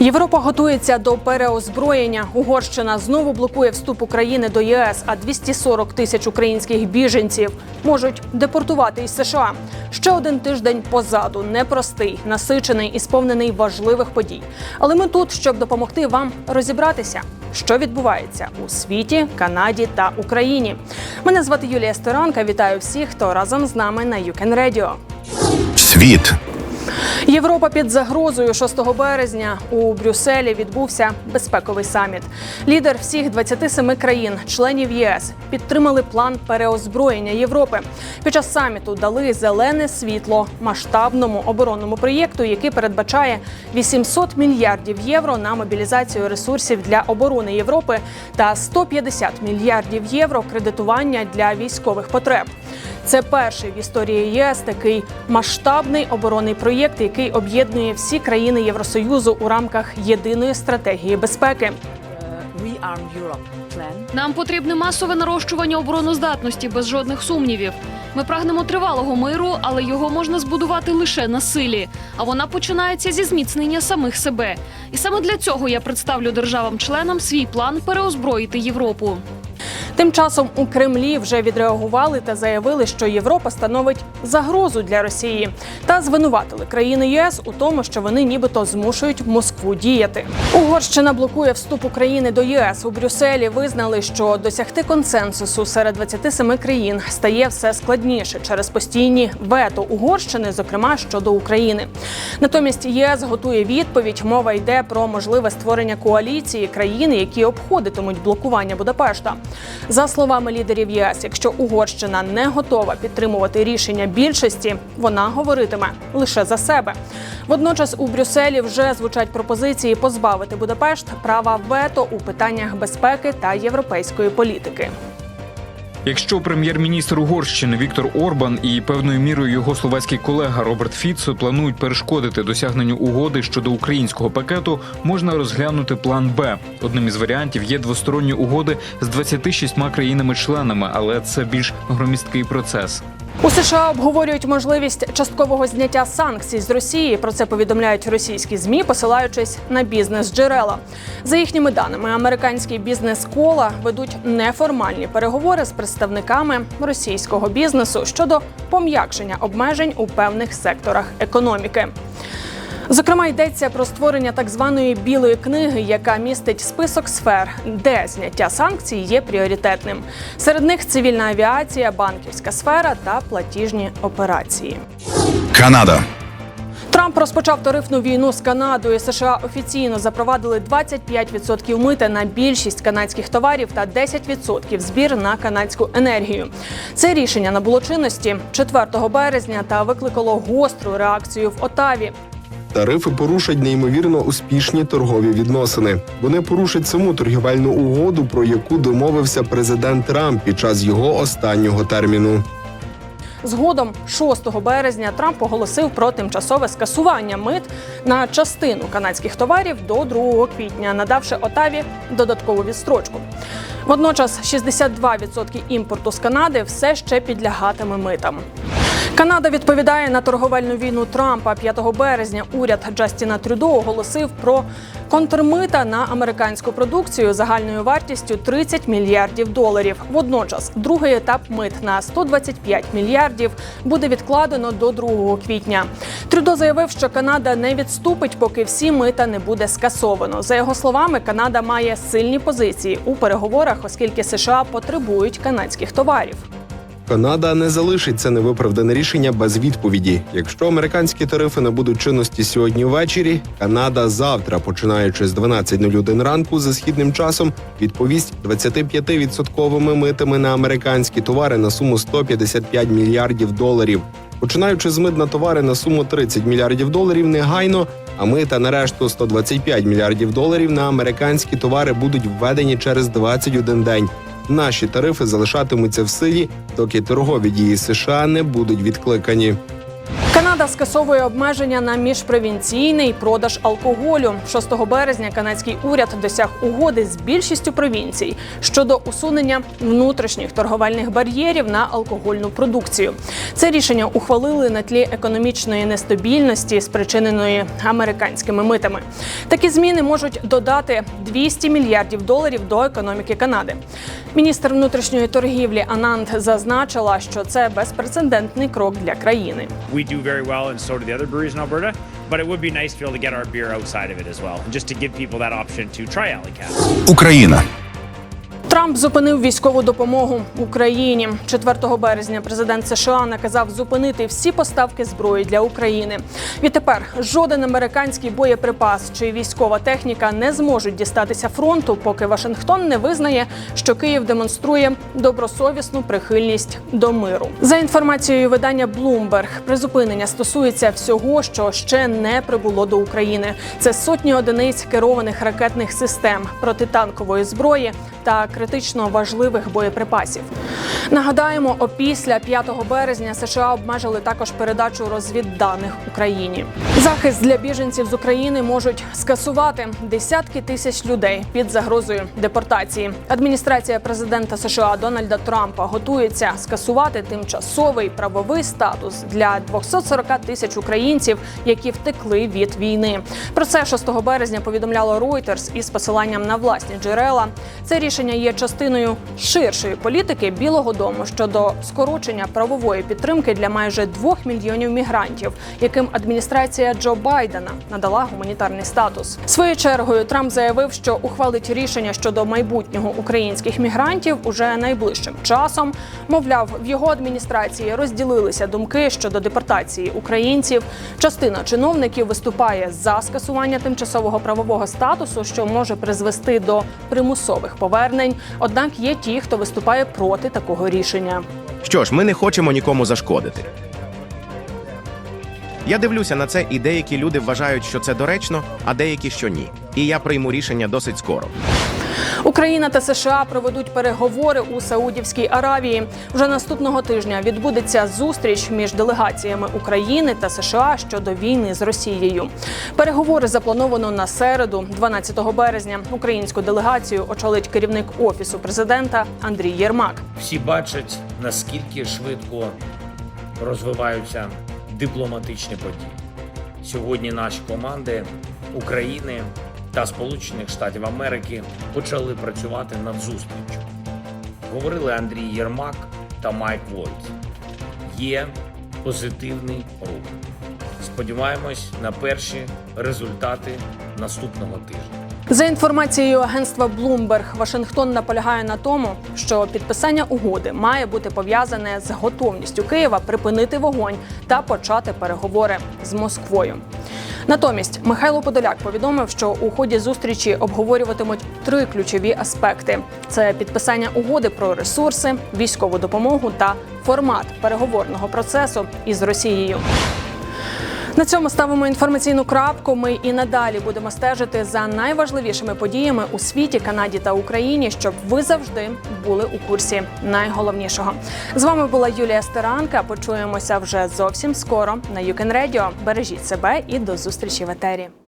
Європа готується до переозброєння. Угорщина знову блокує вступ України до ЄС, а 240 тисяч українських біженців можуть депортувати із США. Ще один тиждень позаду непростий, насичений і сповнений важливих подій. Але ми тут, щоб допомогти вам розібратися, що відбувається у світі, Канаді та Україні. Мене звати Юлія Сторанка. Вітаю всіх, хто разом з нами на UCAN Radio. Світ Європа під загрозою 6 березня у Брюсселі відбувся безпековий саміт. Лідер всіх 27 країн, членів ЄС, підтримали план переозброєння Європи. Під час саміту дали зелене світло масштабному оборонному проєкту, який передбачає 800 мільярдів євро на мобілізацію ресурсів для оборони Європи та 150 мільярдів євро кредитування для військових потреб. Це перший в історії ЄС такий масштабний оборонний проєкт, який об'єднує всі країни Євросоюзу у рамках єдиної стратегії безпеки. Rearm Europe plan Нам потрібне масове нарощування обороноздатності без жодних сумнівів. Ми прагнемо тривалого миру, але його можна збудувати лише на силі. А вона починається зі зміцнення самих себе. І саме для цього я представлю державам-членам свій план переозброїти Європу. Тим часом у Кремлі вже відреагували та заявили, що Європа становить загрозу для Росії та звинуватили країни ЄС у тому, що вони нібито змушують Москву діяти. Угорщина блокує вступ України до ЄС. У Брюсселі визнали, що досягти консенсусу серед 27 країн стає все складніше через постійні вето Угорщини, зокрема щодо України. Натомість ЄС готує відповідь. Мова йде про можливе створення коаліції країн, які обходитимуть блокування Будапешта. За словами лідерів ЄС, якщо Угорщина не готова підтримувати рішення більшості, вона говоритиме лише за себе. Водночас у Брюсселі вже звучать пропозиції позбавити Будапешт права вето у питаннях безпеки та європейської політики. Якщо прем'єр-міністр Угорщини Віктор Орбан і певною мірою його словацький колега Роберт Фіцо планують перешкодити досягненню угоди щодо українського пакету, можна розглянути план Б. Одним із варіантів є двосторонні угоди з 26 країнами-членами, але це більш громісткий процес. У США обговорюють можливість часткового зняття санкцій з Росії. Про це повідомляють російські змі, посилаючись на бізнес-джерела. За їхніми даними, американські бізнес-кола ведуть неформальні переговори з представниками російського бізнесу щодо пом'якшення обмежень у певних секторах економіки. Зокрема, йдеться про створення так званої білої книги, яка містить список сфер, де зняття санкцій є пріоритетним. Серед них цивільна авіація, банківська сфера та платіжні операції. Канада Трамп розпочав тарифну війну з Канадою. США офіційно запровадили 25% мита на більшість канадських товарів та 10% збір на канадську енергію. Це рішення набуло чинності 4 березня та викликало гостру реакцію в Отаві. Тарифи порушать неймовірно успішні торгові відносини. Вони порушать саму торгівельну угоду, про яку домовився президент Трамп під час його останнього терміну. Згодом, 6 березня, Трамп оголосив про тимчасове скасування мит на частину канадських товарів до 2 квітня, надавши Отаві додаткову відстрочку. Водночас 62% імпорту з Канади все ще підлягатиме митам. Канада відповідає на торговельну війну Трампа 5 березня. Уряд Джастіна Трюдо оголосив про контрмита на американську продукцію загальною вартістю 30 мільярдів доларів. Водночас, другий етап мит на 125 мільярдів буде відкладено до 2 квітня. Трюдо заявив, що Канада не відступить, поки всі мита не буде скасовано. За його словами, Канада має сильні позиції у переговорах, оскільки США потребують канадських товарів. Канада не залишить це невиправдане рішення без відповіді. Якщо американські тарифи не будуть чинності сьогодні ввечері, Канада завтра, починаючи з 12.01 ранку за східним часом, відповість 25% митами на американські товари на суму 155 мільярдів доларів. Починаючи з мит на товари на суму 30 мільярдів доларів негайно, а мита на решту 125 мільярдів доларів на американські товари будуть введені через 21 день. Наші тарифи залишатимуться в силі, доки торгові дії США не будуть відкликані. Канада скасовує обмеження на міжпровінційний продаж алкоголю. 6 березня канадський уряд досяг угоди з більшістю провінцій щодо усунення внутрішніх торговельних бар'єрів на алкогольну продукцію. Це рішення ухвалили на тлі економічної нестабільності, спричиненої американськими митами. Такі зміни можуть додати 200 мільярдів доларів до економіки Канади. Міністр внутрішньої торгівлі Ананд зазначила, що це безпрецедентний крок для країни. We do very well, and so do the other breweries in Alberta. But it would be nice to be able to get our beer outside of it as well, and just to give people that option to try Alley Cat. Україна. Трамп зупинив військову допомогу Україні 4 березня. Президент США наказав зупинити всі поставки зброї для України. Відтепер жоден американський боєприпас чи військова техніка не зможуть дістатися фронту, поки Вашингтон не визнає, що Київ демонструє добросовісну прихильність до миру. За інформацією видання Bloomberg, призупинення стосується всього, що ще не прибуло до України. Це сотні одиниць керованих ракетних систем протитанкової зброї та критично важливих боєприпасів. Нагадаємо, опісля 5 березня США обмежили також передачу розвідданих Україні. Захист для біженців з України можуть скасувати десятки тисяч людей під загрозою депортації. Адміністрація президента США Дональда Трампа готується скасувати тимчасовий правовий статус для 240 тисяч українців, які втекли від війни. Про це 6 березня повідомляло Reuters із посиланням на власні джерела. Це рішення є частиною ширшої політики Білого Дому щодо скорочення правової підтримки для майже двох мільйонів мігрантів, яким адміністрація Джо Байдена надала гуманітарний статус. Своєю чергою Трамп заявив, що ухвалить рішення щодо майбутнього українських мігрантів уже найближчим часом. Мовляв, в його адміністрації розділилися думки щодо депортації українців. Частина чиновників виступає за скасування тимчасового правового статусу, що може призвести до примусових повернень. Однак є ті, хто виступає проти такого рішення. Що ж, ми не хочемо нікому зашкодити. Я дивлюся на це, і деякі люди вважають, що це доречно, а деякі, що ні. І я прийму рішення досить скоро. Україна та США проведуть переговори у Саудівській Аравії. Вже наступного тижня відбудеться зустріч між делегаціями України та США щодо війни з Росією. Переговори заплановано на середу, 12 березня. Українську делегацію очолить керівник офісу президента Андрій Єрмак. всі бачать, наскільки швидко розвиваються дипломатичні події. Сьогодні наші команди України та Сполучених Штатів Америки почали працювати над зустрічю. Говорили Андрій Єрмак та Майк Вольт. Є позитивний рух. Сподіваємось на перші результати наступного тижня. За інформацією агентства Bloomberg, Вашингтон наполягає на тому, що підписання угоди має бути пов'язане з готовністю Києва припинити вогонь та почати переговори з Москвою. Натомість Михайло Подоляк повідомив, що у ході зустрічі обговорюватимуть три ключові аспекти: це підписання угоди про ресурси, військову допомогу та формат переговорного процесу із Росією. На цьому ставимо інформаційну крапку. Ми і надалі будемо стежити за найважливішими подіями у світі, Канаді та Україні, щоб ви завжди були у курсі найголовнішого. З вами була Юлія Стеранка. Почуємося вже зовсім скоро на Юкен Radio. Бережіть себе і до зустрічі в етері.